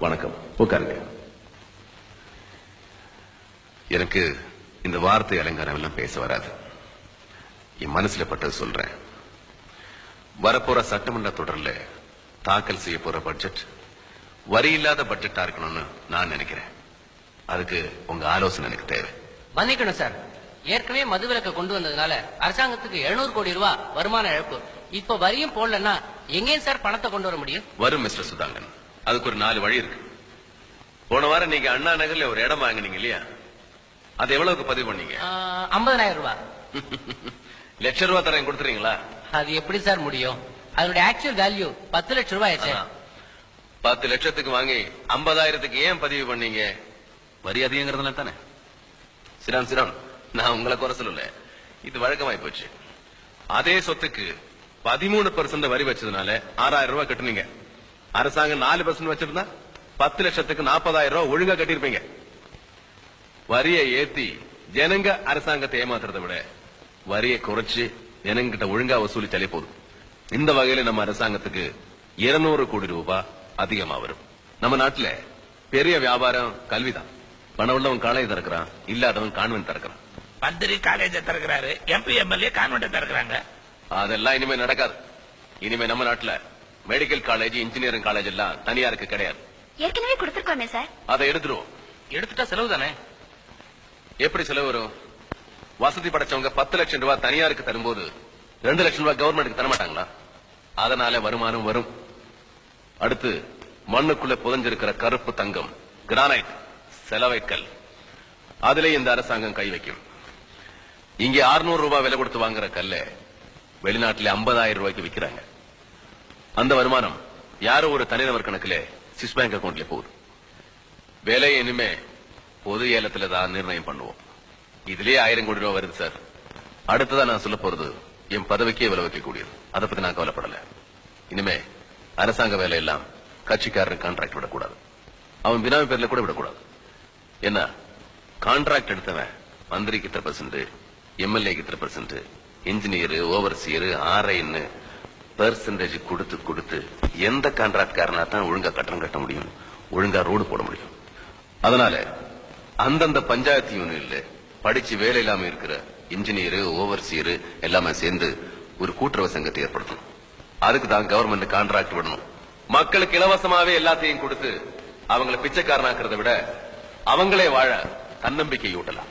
வணக்கம். உட்காருங்க. எனக்கு இந்த வார்த்தை அலங்காரம் எல்லாம் பேச வராது. என் மனசுல பட்டது சொல்றேன். வரப்போற சட்டமன்ற தொடர்ல தாக்கல் செய்ய போற பட்ஜெட் வரி இல்லாத பட்ஜெட்டா இருக்கணும்னு நான் நினைக்கிறேன். அதுக்கு உங்க ஆலோசனை எனக்கு தேவை. மன்னிக்கணும் சார். ஏற்கனவே மதுவிலக்கை கொண்டு வந்ததுனால அரசாங்கத்துக்கு 700 கோடி ரூபாய் வருமான இழப்பு. இப்ப வரியும் போடலன்னா எங்கேயும் சார் பணத்தை கொண்டு வர முடியும்? வரும் மிஸ்டர் சுதாங்கன். அதுக்கு ஒரு நாலு வழி இருக்கு. போன வாரம் நீங்க அண்ணா நகர்ல ஒரு இடம் வாங்குனீங்க இல்லையா? அது எவ்வளவுக்கு பதிவு பண்ணீங்க? ஐம்பதனாயிரம் ரூபாய் லட்ச ரூபா தரேன் கொடுத்துறீங்களா? அது எப்படி சார் முடியும்? அதனுடைய ஆக்சுவல் வேல்யூ பத்து லட்சம் ரூபாய். பத்து லட்சத்துக்கு வாங்கி ஐம்பதாயிரத்துக்கு ஏன் பதிவு பண்ணீங்க? வரி அதிகங்கிறதுனால தானே. சிரான் சிரான். நான் உங்களை குறை சொல்லல. இது வழக்கமாய் போச்சு. அதே சொத்துக்கு பதிமூணு பர்சன்ட் வரி வச்சதுனால ஆறாயிரம் ரூபாய் கட்டுனீங்க. அரசாங்கம் நாலு பர்சன்ட் வச்சிருந்தா பத்து லட்சத்துக்கு நாற்பதாயிரம் ரூபாய் ஒழுங்கா கட்டியிருப்பீங்க. வரியை ஏத்தி ஜனங்க அரசாங்கத்தை ஏமாத்துறதை விட வரியை குறைச்சு ஜனங்கிட்ட ஒழுங்கா வசூலிச்சாலே போதும். இந்த வகையில நம்ம அரசாங்கத்துக்கு 200 கோடி ரூபாய் அதிகமா வரும். நம்ம நாட்டுல பெரிய வியாபாரம் கல்விதான். பணம் உள்ளவன் காலேஜ் திறக்கிறான் இல்லாதவன் கான்வென்ட் திறக்கிறான். மந்திரி காலேஜ திறக்கிறாரு எம்பி எம்எல்ஏ கான்வெண்ட் திறக்கிறாங்க. அதெல்லாம் இனிமே நடக்காது. இனிமே நம்ம நாட்டுல மெடிக்கல் காலேஜ் இன்ஜினியரிங் காலேஜ் எல்லாம் தனியாருக்கு கிடையாது. ஏற்கனவே கொடுத்திருக்கோமே சார். அதை எடுத்துருவோம். எடுத்துட்டா செலவு தானே? எப்படி செலவு வரும்? வசதி படைச்சவங்க பத்து லட்சம் ரூபாய் தனியாருக்கு தரும்போது ரெண்டு லட்சம் ரூபாய் கவர்மெண்ட்டுக்கு தர மாட்டாங்களா? அதனால வருமானம் வரும். அடுத்து மண்ணுக்குள்ள புதஞ்சிருக்கிற கருப்பு தங்கம் கிரானைட் செலவைக்கல். அதிலே இந்த அரசாங்கம் கை வைக்கும். இங்கே 600 ரூபாய் விலை கொடுத்து வாங்குற கல்ல வெளிநாட்டுல 50000 ரூபாய்க்கு விக்கிறாங்க அந்த வருமானம் யாரோ ஒரு தனிநபர் கணக்குல சிஸ் பேங்க் அக்கௌண்ட்ல போகுது. விலை இனிமே பொது ஏலத்துல தான் நிர்ணயம் பண்ணுவோம். இதுலயே ஆயிரம் கோடி ரூபாய் வருது சார். அடுத்ததா நான் சொல்ல போறது என் பதவிக்கே விலை வைக்கக்கூடியது அதை பத்தி நான் கவலைப்படல. இனிமே அரசாங்க வேலை எல்லாம் கட்சிக்காரன் கான்ட்ராக்ட் விடக்கூடாது. அவன் பினாமி பேர்ல கூட விடக்கூடாது. என்ன கான்ட்ராக்ட் எடுத்தவன் மந்திரிக்கு இத்தனை பர்சன்ட் எம்எல்ஏக்கு இத்தனை பர்சன்ட் இன்ஜினியர் ஓவர்சியர் ஆர்ஐன்னு பெர்சன்டேஜ் கொடுத்து கொடுத்து எந்த கான்ட்ராக்ட்காரனா தான் ஒழுங்கா கட்டணம் கட்ட முடியும்? ஒழுங்கா ரோடு போட முடியும். அதனால அந்தந்த பஞ்சாயத்து யூனியன்ல படிச்சு வேலை இல்லாம இருக்கிற இன்ஜினியர் ஓவர்சியர் எல்லாமே சேர்ந்து ஒரு கூட்டுறவு சங்கத்தை ஏற்படுத்தணும். அதுக்கு தான் கவர்மெண்ட் கான்ட்ராக்ட் விடணும். மக்களுக்கு இலவசமாவே எல்லாத்தையும் கொடுத்து அவங்கள பிச்சைக்காரனாக்குறதை விட அவங்களே வாழ தன்னம்பிக்கை ஊட்டலாம்.